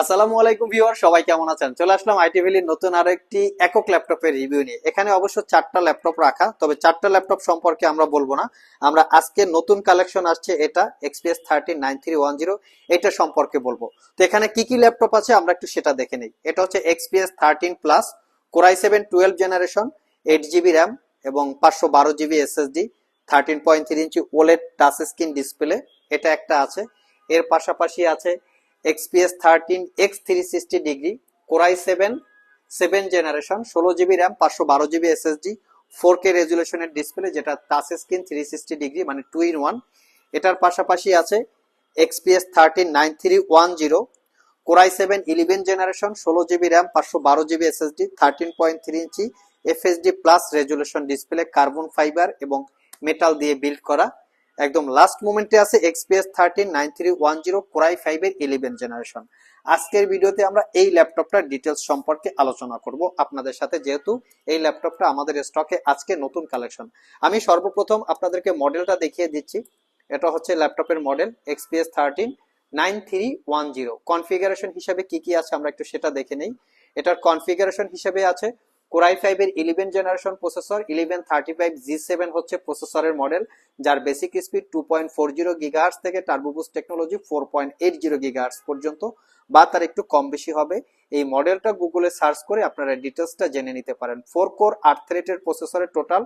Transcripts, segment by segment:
আসসালামু আলাইকুম ভিউয়ার, সবাই কেমন আছেন? চলে আসলাম আইটি নতুন আরও একটি একক ল্যাপটপের রিভিউ নিয়ে। এখানে অবশ্য চারটা ল্যাপটপ রাখা, তবে চারটা ল্যাপটপ সম্পর্কে আমরা বলব না। আমরা আজকে নতুন কালেকশন আসছে এটা XPS thirteen nine three one zero, এটা সম্পর্কে বলব। তো এখানে কি কি ল্যাপটপ আছে আমরা একটু সেটা দেখে নিই। এটা হচ্ছে XPS thirteen plus, Core i seven twelve generation, eight GB RAM এবং পাঁচশো বারো GB SSD, thirteen point three inch OLED touch screen display, এটা একটা আছে। এর পাশাপাশি আছে XPS thirteen X three sixty degree Core i seven seven generation ষোলো জিবি র্যাম পাঁচশো বারো জিবি এসএসডি ফোর কে রেজুলেশনের ডিসপ্লে যেটা touch screen three sixty degree মানে টু ইন ওয়ান এটার পাশাপাশি আছে XPS thirteen nine three one zero Core i seven eleven generation ষোলো জিবি র্যাম পাঁচশো বারো GB SSD thirteen point three inch FSD plus resolution display carbon fibre এবং metal দিয়ে build করা। একদম লাস্ট মোমেন্টে আছে XPS thirteen nine three one zero Core i ফাইভের ইলেভেন জেনারেশন আজকের ভিডিওতে আমরা এই ল্যাপটপটার ডিটেলস সম্পর্কে আলোচনা করব। আপনাদের সাথে যেহেতু এই ল্যাপটপটা আমাদের স্টকে আজকে নতুন কালেকশন আমি সর্বপ্রথম আপনাদেরকে মডেলটা দেখিয়ে দিচ্ছি। এটা হচ্ছে ল্যাপটপের model XPS thirteen nine three one zero configuration হিসাবে কি কি আছে আমরা একটু সেটা দেখে নেই। এটার কনফিগারেশন হিসেবে আছে কোরাই ফাইভের eleven generation processor eleven thirty five G seven হচ্ছে প্রসেসরের মডেল যার basic speed two point four zero gigahertz থেকে turbo boost technology four point eight zero gigahertz পর্যন্ত, বা তার একটু কম বেশি হবে। এই মডেলটা গুগলে সার্চ করে আপনারা ডিটেলসটা জেনে নিতে পারেন। ফোর কোর আট থ্রেটের প্রসেসরের টোটাল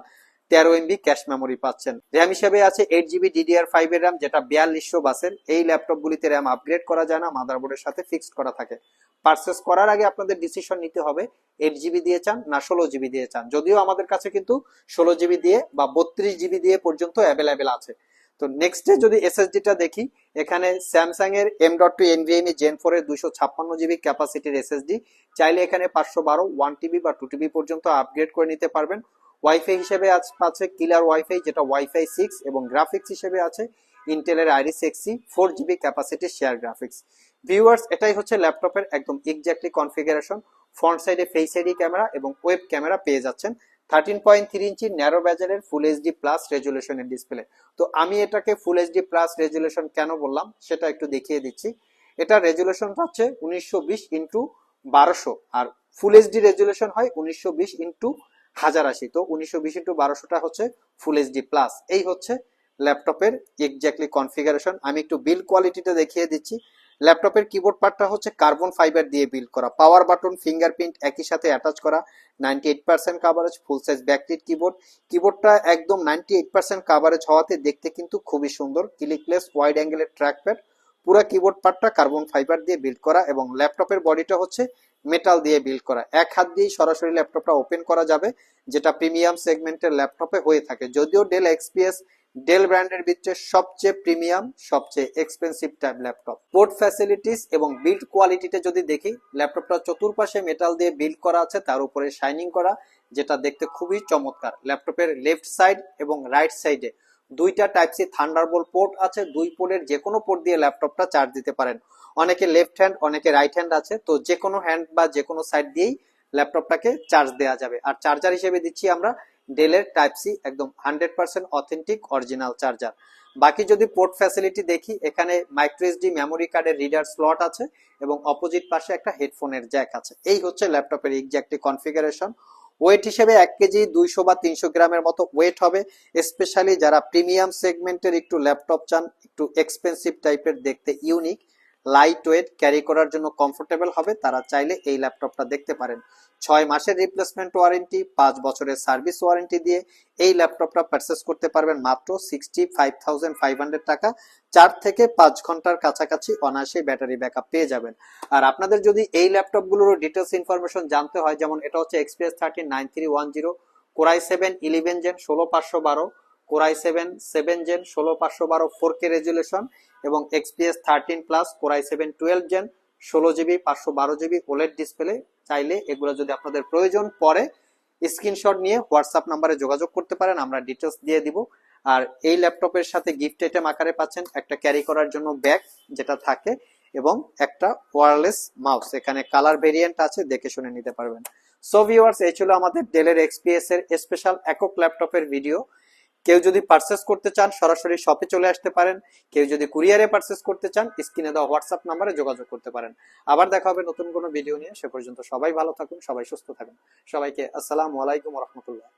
তেরো এমবি ক্যাশ মেমোরি পাচ্ছেন। র্যাম হিসেবে আছে এইট জিবি ডিডিআর ফাইভ এর র্যাম যেটা বিয়াল্লিশশো বাসের। এই ল্যাপটপ গুলিতে র্যাম আপগ্রেড করা যায় না মাদারবোর্ডের সাথে ফিক্সড করা থাকে। পারচেস করার আগে আপনাদের ডিসিশন নিতে হবে এইট জিবি দিয়ে চান না ষোলো জিবি দিয়ে চান। যদিও আমাদের কাছে কিন্তু ষোলো জিবি দিয়ে বা বত্রিশ জিবি দিয়ে পর্যন্ত অ্যাভেলেবেল আছে। তো নেক্সটে যদি এসএসডিটা দেখি, এখানে স্যামসাং এর M dot two NVMe gen four এর দুইশো ছাপ্পান্ন জিবি ক্যাপাসিটির এসএসডি চাইলে এখানে পাঁচশো বারো ওয়ান টিবি বা টু টিবি পর্যন্ত আপগ্রেড করে নিতে পারবেন। ওয়াইফাই হিসেবে আছে কিলার ওয়াইফাই যেটা ওয়াইফাই সিক্স এবং গ্রাফিক্স হিসেবে আছে। ইন্টেলের Iris Xe four GB capacity share graphics viewers এটাই হচ্ছে ল্যাপটপের একদম এক্স্যাক্টলি কনফিগারেশন ফ্রন্ট সাইডে ফেস আইডি ক্যামেরা এবং ওয়েব ক্যামেরা পেয়ে যাচ্ছেন। Thirteen point three inch narrow ব্যাজারের full HD plus রেজুলেশনের ডিসপ্লে তো আমি এটাকে ফুল এইচডি প্লাস রেজুলেশন কেন বললাম, সেটা একটু দেখিয়ে দিচ্ছি। এটা রেজুলেশনটা হচ্ছে উনিশশো বিশ ইন্টু বারোশো, আর ফুল এইচডি রেজুলেশন হয় উনিশশো বিশ ইন্টু হাজার আশি। তো উনিশশো বিশ ইন্টু বারোশোটা হচ্ছে ফুল এইচডি প্লাস এই হচ্ছে ল্যাপটপের এক্স্যাক্টলি কনফিগারেশন আমি একটু বিল কোয়ালিটিটা দেখিয়ে দিচ্ছি। ল্যাপটপের কিবোর্ড পার্টটা হচ্ছে কার্বন ফাইবার দিয়ে বিল্ড করা। পাওয়ার বাটন ফিঙ্গারপ্রিন্ট একই সাথে অ্যাটাচ করা। Ninety eight percent coverage full size backlit keyboard কিবোর্ডটা একদম নাইনটি এইট পার্সেন্ট কাভারেজ হওয়াতে দেখতে কিন্তু খুবই সুন্দর। ক্লিকলেস ওয়াইড অ্যাঙ্গেলের ট্র্যাকপ্যাড পুরো কিবোর্ড পার্টটা কার্বন ফাইবার দিয়ে বিল্ড করা এবং ল্যাপটপের বডিটা হচ্ছে মেটাল দিয়ে বিল্ড করা। এক হাত দিয়েই সরাসরি ল্যাপটপটা ওপেন করা যাবে, যেটা প্রিমিয়াম সেগমেন্টের ল্যাপটপে হয়ে থাকে। যদিও ডেল এক্সপিএস ডেল ব্র্যান্ডের ভিতরে সবচেয়ে প্রিমিয়াম, সবচেয়ে expensive type laptop port facilities এবং বিল্ড কোয়ালিটিতে যদি দেখি ল্যাপটপটা চতুর্পাশে মেটাল দিয়ে বিল্ড করা আছে, তার উপরে শাইনিং করা, যেটা দেখতে খুবই চমৎকার। ল্যাপটপের লেফট সাইড এবং রাইট সাইডে দুইটা টাইপ সি থান্ডারবোল্ট পোর্ট আছে, দুই পোর্টের যে কোনো পোর্ট দিয়ে ল্যাপটপটা চার্জ দিতে পারেন। অনেকে লেফট হ্যান্ড অনেকে রাইট হ্যান্ড আছে, তো যে কোনো হ্যান্ড বা যে কোনো সাইড দিয়েই ল্যাপটপটাকে চার্জ দেওয়া যাবে। আর চার্জার হিসেবে দিচ্ছি আমরা ডেলের টাইপ সি একদম hundred percent authentic original charger. বাকি যদি পোর্ট ফ্যাসিলিটি দেখি, এখানে মাইক্রো এসডি, মেমোরি কার্ডের রিডার স্লট আছে এবং অপোজিট পাশে একটা হেডফোনের জ্যাক আছে। এই হচ্ছে ল্যাপটপের এক্স্যাক্টলি কনফিগারেশন। ওয়েট হিসেবে এক কেজি, দুইশো বা তিনশো গ্রামের মতো ওয়েট হবে। স্পেশালি যারা প্রিমিয়াম সেগমেন্টের একটু ল্যাপটপ চান, একটু এক্সপেন্সিভ টাইপের দেখতে ইউনিক লাইট ওয়েট ক্যারি করার জন্য কমফোর্টেবল হবে, তারা চাইলে এই ল্যাপটপটা দেখতে পারেন। ছয় মাসের রিপ্লেসমেন্ট ওয়ারেন্টি পাঁচ বছরের সার্ভিস ওয়ারেন্টি দিয়ে এই ল্যাপটপটা পারচেস করতে পারবেন মাত্র সিক্সটি ফাইভ ফাইভ হান্ড্রেড টাকা। চার থেকে পাঁচ ঘণ্টার কাছাকাছি অনায়াসে ব্যাটারি ব্যাকআপ পেয়ে যাবেন। আর আপনাদের যদি এই ল্যাপটপগুলোর ডিটেলস ইনফরমেশন জানতে হয়, যেমন এটা হচ্ছে XPS thirteen nine three one zero Core i seven eleven gen ষোলো পাঁচশো বারো কোরাই সেভেন সেভেন জেন, ষোলো, পাঁচশো বারো ফোর কে রেজুলেশন এবং XPS thirteen plus Core i seven twelve gen, ষোলো জিবি, পাঁচশো বারো জিবি ওলেড ডিসপ্লে চাইলে এগুলো যদি আপনাদের প্রয়োজন পড়ে স্ক্রিনশট নিয়ে হোয়াটসঅ্যাপ নাম্বারে যোগাযোগ করতে পারেন, আমরা ডিটেলস দিয়ে দিব। আর এই ল্যাপটপের সাথে গিফট আইটেম আকারে পাচ্ছেন একটা ক্যারি করার জন্য ব্যাগ যেটা থাকে এবং একটা ওয়ারলেস মাউস এখানে কালার ভেরিয়েন্ট আছে, দেখে শুনে নিতে পারবেন। সো ভিউয়ার্স এই ছিল আমাদের ডেলের এক্সপিএস এর স্পেশাল একক ল্যাপটপের ভিডিও কেউ যদি পারচেস করতে চান, সরাসরি শপে চলে আসতে পারেন। কেউ যদি কুরিয়ারে পারচেস করতে চান স্ক্রিনে দেওয়া হোয়াটসঅ্যাপ নাম্বারে যোগাযোগ করতে পারেন। আবার দেখা হবে নতুন কোনো ভিডিও নিয়ে। সে পর্যন্ত সবাই ভালো থাকুন, সবাই সুস্থ থাকুন। সবাইকে আসসালামু আলাইকুম রহমতুল্লাহ।